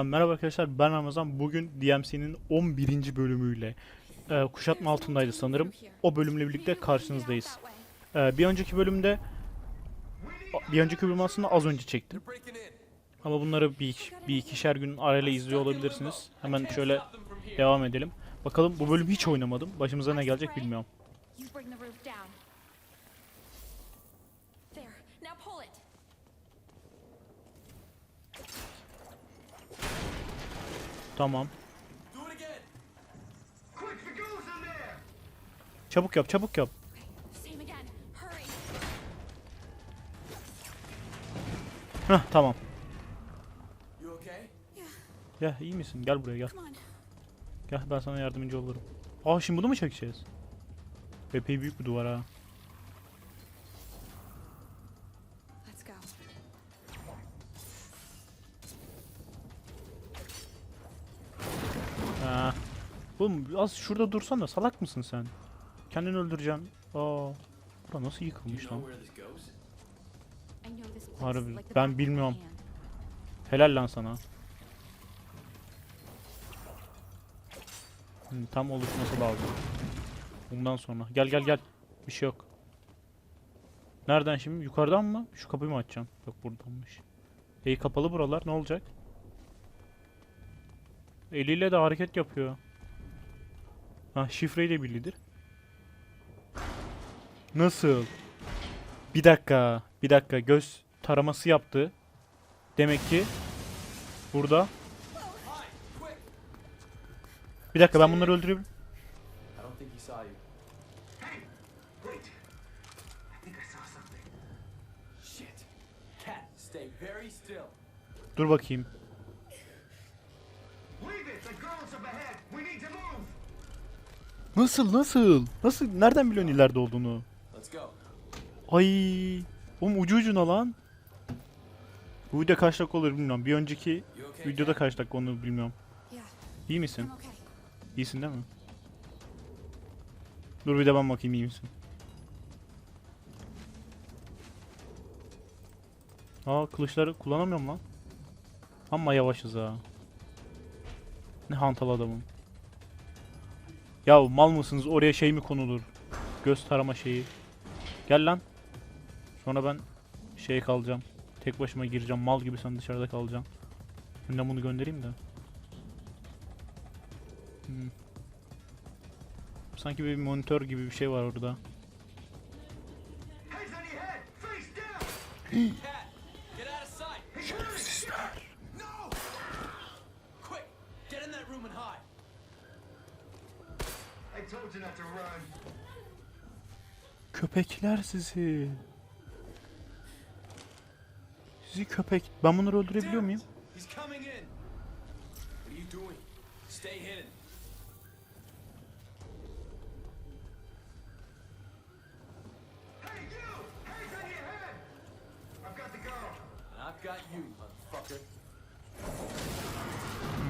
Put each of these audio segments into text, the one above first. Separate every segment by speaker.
Speaker 1: Merhaba arkadaşlar ben Ramazan. Bugün DMC'nin 11. bölümüyle e, kuşatma altındaydı sanırım. O bölümle birlikte karşınızdayız. E, bir önceki bölümde bir önceki bölüm aslında az önce çektim. Ama bunları bir, bir ikişer gün arayla izliyor olabilirsiniz. Hemen şöyle devam edelim. Bakalım bu bölüm hiç oynamadım. Başımıza ne gelecek bilmiyorum.
Speaker 2: There. Now pull it.
Speaker 1: Tamam.
Speaker 3: Do it again.
Speaker 4: Quick, the goose in there!
Speaker 1: Çabuk yap çabuk yap. Heh tamam.
Speaker 3: You okay?
Speaker 1: Ya iyi misin? Gel buraya gel. Gel ben sana yardımcı olurum. Aa şimdi bunu mu çekeceğiz? Epey büyük bir duvar ha. Oğlum az şurada dursana salak mısın sen? Kendini öldüreceksin. Aa. Bura nasıl yıkılmış lan? Harbi, ben bilmiyorum. Helal lan sana. Hı, tam oluşması lazım. Bundan sonra. Gel gel gel. Bir şey yok. Nereden şimdi? Yukarıdan mı? Şu kapıyı mı açacağım? Yok buradanmış. İyi kapalı buralar. Ne olacak? Eliyle de hareket yapıyor. Ha şifreyle birlidir. Nasıl? Bir dakika. Bir dakika. Göz taraması yaptı. Demek ki burada. Bir dakika ben bunları öldürebilirim. Dur bakayım. Nasıl nasıl? Nasıl? Nereden biliyorsun ileride olduğunu?
Speaker 3: Let's go.
Speaker 1: Ay, oğlum ucu ucuna lan. Bu video kaç dakika olur bilmiyorum. Bir önceki videoda kaç dakika onu bilmiyorum. İyi misin? İyisin değil mi? Dur bir de ben bakayım iyi misin? Aa kılıçları kullanamıyorum lan. Ama yavaşız ha. Ne hantal adamım. Ya mal mısınız? Oraya şey mi konulur? Göz tarama şeyi. Gel lan. Sonra ben şey kalacağım. Tek başıma gireceğim. Mal gibi sen dışarıda kalacaksın. Ben bunu göndereyim de. Hmm. Sanki bir monitör gibi bir şey var orada.
Speaker 4: Heads
Speaker 1: Köpekler sizi. Sizi köpek. Ben bunları öldürebiliyor muyum?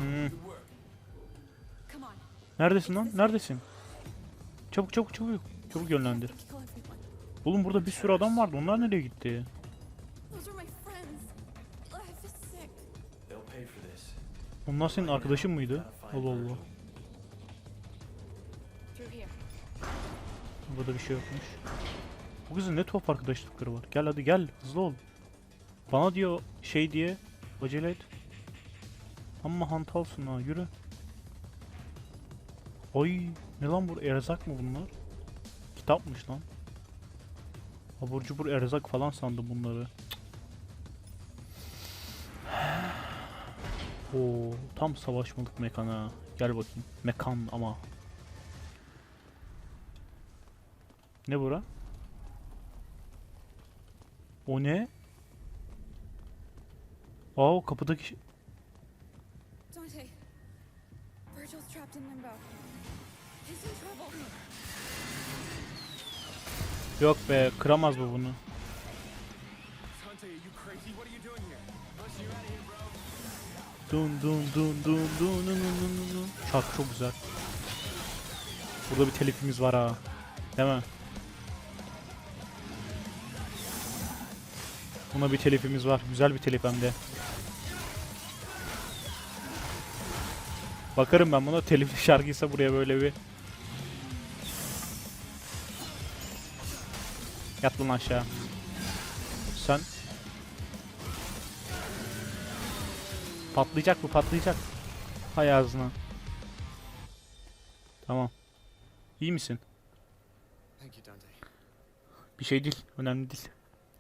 Speaker 1: Hmm. Neredesin lan? Neredesin? Çabuk çabuk çabuk. Çabuk yönlendir. Oğlum burada bir sürü adam vardı. Onlar nereye gitti? Onlar senin arkadaşın mıydı? Allah Allah. Burada bir şey yokmuş. Bu kızın ne tuhaf arkadaşlıkları var. Gel hadi gel. Hızlı ol. Bana diyor şey diye acele et. Amma hantalsın ha yürü. Ay ne lan bu erzak mı bunlar? Kitapmış lan. Abur cubur erzak falan sandım bunları. Oo tam savaşmalık mekan ha. Gel bakayım. Mekan ama. Ne bura? O ne? Aa o kapıdaki
Speaker 2: Dante. Virgil's trapped in limbo.
Speaker 1: Yok be kıramaz bu bunu. Dun dun dun dun dun dun dun dun dun. Şarkı çok güzel. Burada bir telifimiz var ha. Değil mi? Buna bir telifimiz var. Güzel bir telif hem de. Bakarım ben buna telif şarkıysa buraya böyle bir. Yat lan aşağı. Sen Patlayacak bu patlayacak. Hay ağzına. Tamam. İyi misin?
Speaker 3: Thank you, Dante.
Speaker 1: Bir şey değil. Önemli değil.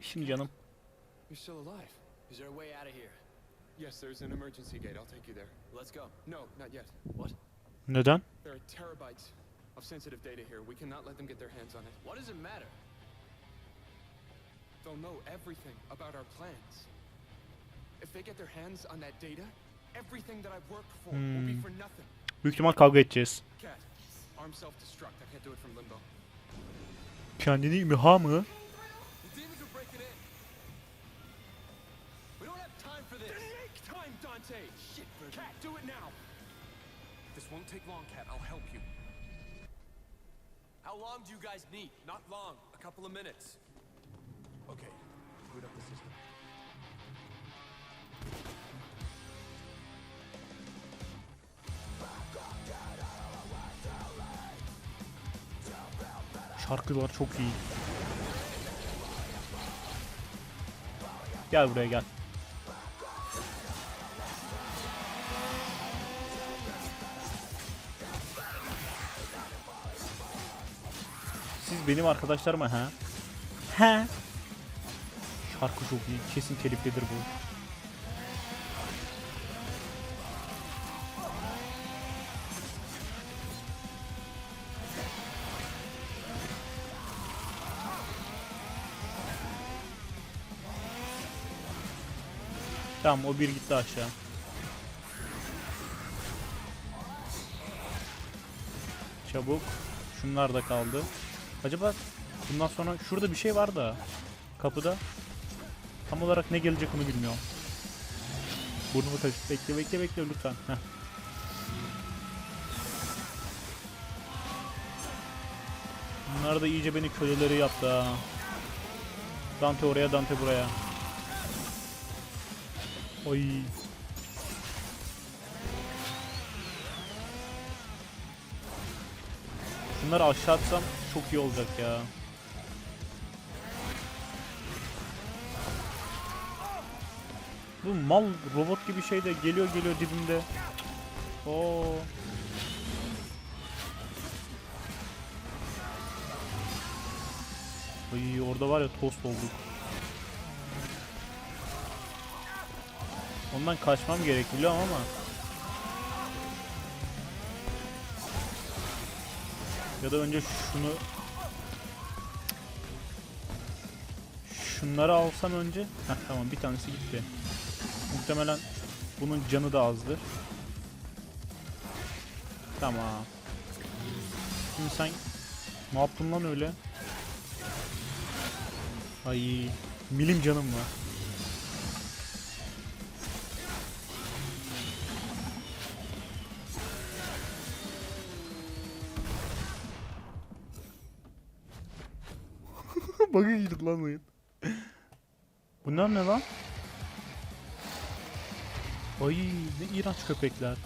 Speaker 1: Şimdi canım.
Speaker 3: Yes, there's an emergency gate. I'll take you there. Let's go. No, not yet. What?
Speaker 1: Neden?
Speaker 3: There are terabytes of sensitive data here. We cannot let them get their hands on it. What does it matter? They'll know everything about our plans. If they get their hands on that data, everything that I've worked for will be
Speaker 1: Hmm.
Speaker 3: for nothing.
Speaker 1: Büyük ihtimal kavga edeceğiz.
Speaker 3: Cat, arm self-destruct. I can't do it from limbo.
Speaker 1: Kendini imha mı?
Speaker 3: The demons are. We don't have time for this. Make time, Dante. Shit, Cat, do it now.
Speaker 5: This won't take long, Cat. I'll help you.
Speaker 3: How long do you guys need?
Speaker 5: Not long. A couple of minutes. Okay. Boot up the system.
Speaker 1: Şarkılar çok iyi. Gel buraya gel. Siz benim arkadaşlarım mı ha? Şarkı çok iyi. Kesin teliflidir bu. Tamam o bir gitti aşağı. Çabuk. Şunlar da kaldı. Acaba bundan sonra şurada bir şey var da kapıda tam olarak ne gelecek onu bilmiyorum. Burnumu taşı. Bekle bekle bekle lütfen. Heh. Bunlar da iyice beni köleleri yaptı ha. Dante oraya Dante buraya. Oy. Bunları aşağı atsam çok iyi olacak ya. Bu mal robot gibi şey de geliyor geliyor dibimde. Oo. Ay orada var ya tost olduk. Ondan kaçmam gerek ama. Ya da önce şunu Şunları alsam önce. Heh tamam bir tanesi gitti. Muhtemelen bunun canı da azdır. Tamam. Şimdi sen ne yaptın lan öyle? Ay milim canım var. Bug'a girdi lan oyun. Bunlar ne lan? Ay ne iğrenç köpekler.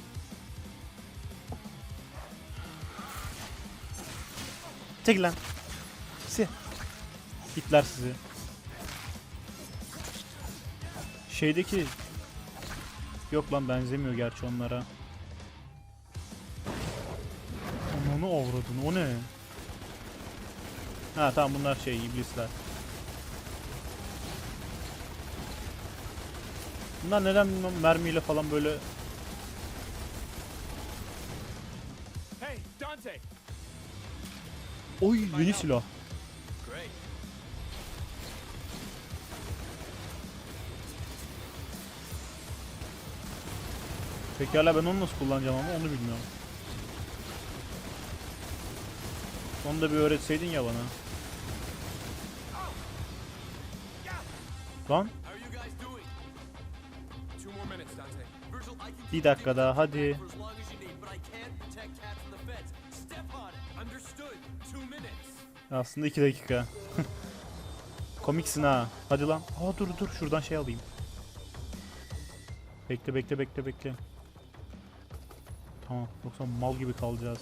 Speaker 1: Çekil lan. Si. Hitler sizi. Şeydeki Yok lan benzemiyor gerçi onlara. Ananı avradın o ne? Ha tamam bunlar şey iblisler. Bunlar neden mermiyle falan böyle
Speaker 3: Hey, Dante.
Speaker 1: Oy yeni silah. Pekala ben onu nasıl kullanacağım ama onu bilmiyorum. Onu da bir öğretseydin ya bana. Lan
Speaker 5: it.
Speaker 3: Understood. Two minutes.
Speaker 1: Aslında 2 dakika. Komiksin ha. Hadi lan. Aa dur dur şuradan şey alayım. Bekle bekle bekle bekle. Tamam. Yoksa mal gibi kalacağız.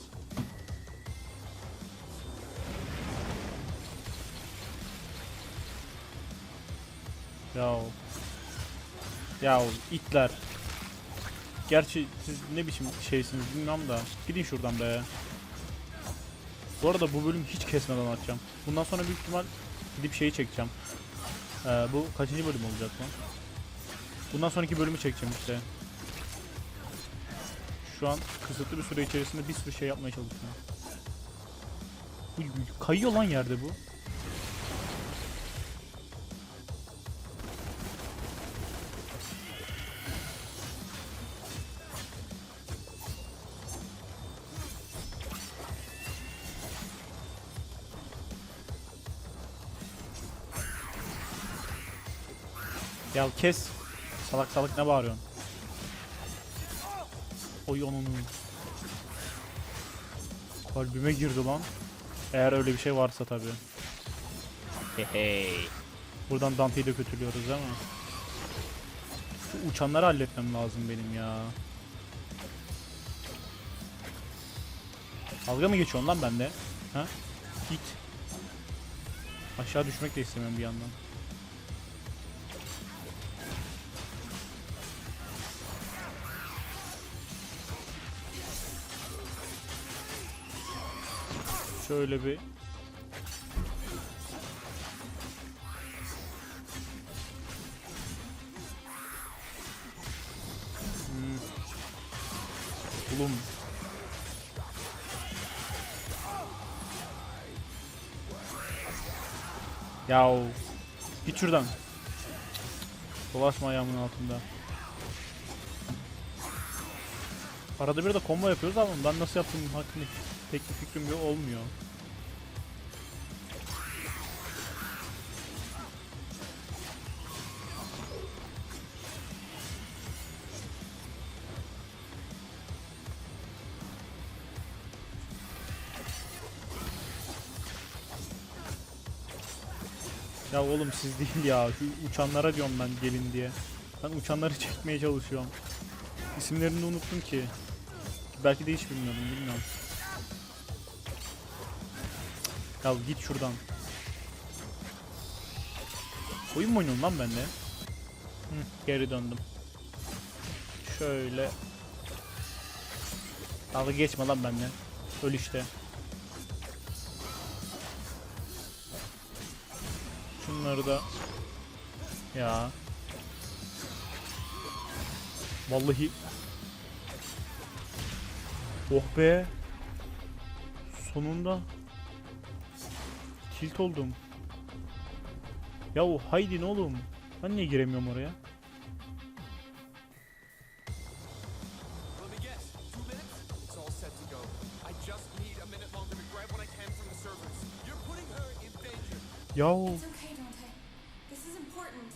Speaker 1: Ya. Ya itler. Gerçi siz ne biçim şeysiniz bilmiyorum da. Gidin şuradan be. Bu arada bu bölüm hiç kesmeden atacağım. Bundan sonra büyük ihtimal gidip şeyi çekeceğim. Ee, bu kaçıncı bölüm olacak lan? Bundan sonraki bölümü çekeceğim işte. Şu an kısıtlı bir süre içerisinde bir sürü şey yapmaya çalışıyorum. Bu kayıyor lan yerde bu. Ya kes. Salak salak ne bağırıyorsun? Oy onun. Kalbime girdi lan. Eğer öyle bir şey varsa tabii. Hey. Buradan Dante'yi de kötülüyoruz ama. Şu uçanları halletmem lazım benim ya. Dalga mı geçiyorsun lan bende? Ha? Git. Aşağı düşmek de istemem bir yandan. Şöyle bir Hmm. Oğlum. Yav. Git şuradan. Dolaşma ayağımın altında. Arada bir de combo yapıyoruz ama ben nasıl yaptığım hakkında pek bir fikrim yok olmuyor. Ya oğlum siz değil ya. Şu uçanlara diyorum ben gelin diye. Ben uçanları çekmeye çalışıyorum. İsimlerini unuttum ki. Belki de hiç bilmiyorum, bilmiyorum. Ya git şuradan. Oyun mu oynuyorum lan ben de? Hı, geri döndüm. Şöyle. Dalga geçme lan benden. Öl işte. Şunları da ya. Vallahi Oh be. Sonunda tilt oldum. Ya o haydi ne oğlum? Ben niye giremiyorum oraya?
Speaker 3: Let me guess. Two minutes? It's all set to go. I just need a minute longer to grab what I can from the servers. You're putting her in danger.
Speaker 1: Ya
Speaker 2: It's okay, Dante. This is important.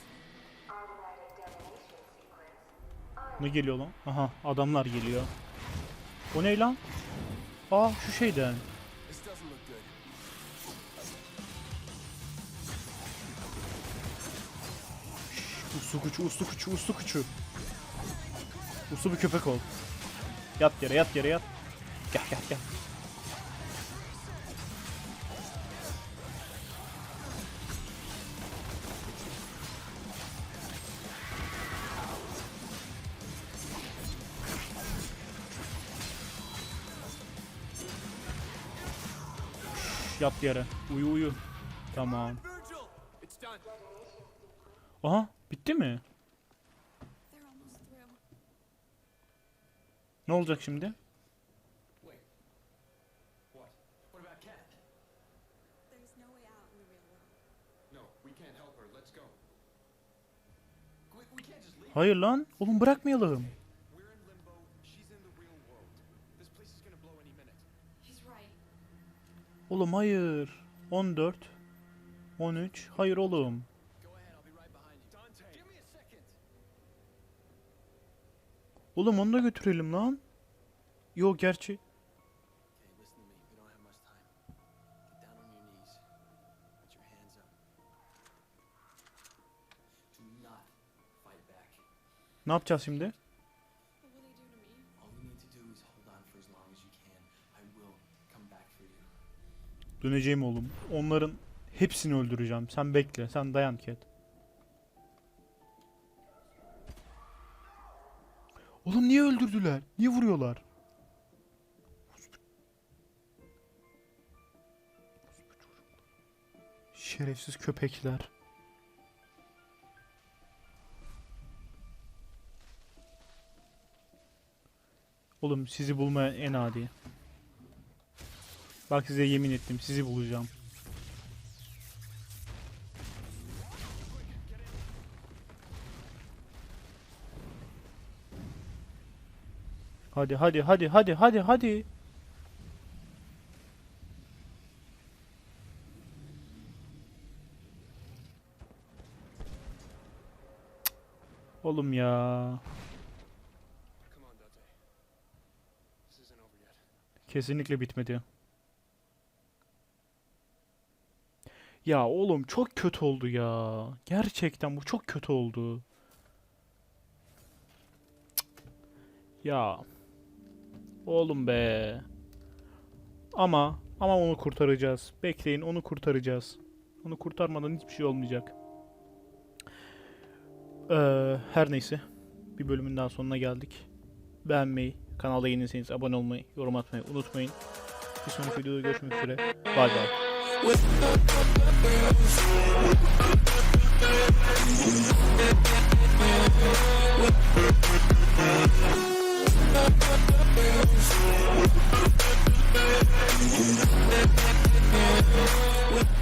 Speaker 1: ne geliyor lan? Aha adamlar geliyor. O ne lan? Aa şu şeyden. Uslu kuçu, uslu kuçu, uslu kuçu. Uslu bir köpek ol. Yat yere, yat yere, yat. Gel gel gel. Yat yere. Uyu uyu. Tamam. Aha bitti mi? Ne olacak şimdi?
Speaker 3: Wait. What? What about Cat?
Speaker 2: There's no way out in
Speaker 1: Oğlum onu da götürelim lan. Yo gerçi. Ne yapacağız şimdi? Döneceğim oğlum. Onların hepsini öldüreceğim. Sen bekle. Sen dayan Cat. Oğlum niye öldürdüler? Niye vuruyorlar? Şerefsiz köpekler. Oğlum sizi bulmaya en adi. Bak size yemin ettim sizi bulacağım. Hadi hadi hadi hadi hadi hadi. Oğlum ya. Kesinlikle bitmedi. Ya oğlum çok kötü oldu ya. Gerçekten bu çok kötü oldu. Cık. Ya. Oğlum be. Ama ama onu kurtaracağız. Bekleyin onu kurtaracağız. Onu kurtarmadan hiçbir şey olmayacak. Ee, her neyse. Bir bölümün daha sonuna geldik. Beğenmeyi, kanalda yeniyseniz abone olmayı, yorum atmayı unutmayın. Bir sonraki videoda görüşmek üzere. Bay bay
Speaker 6: with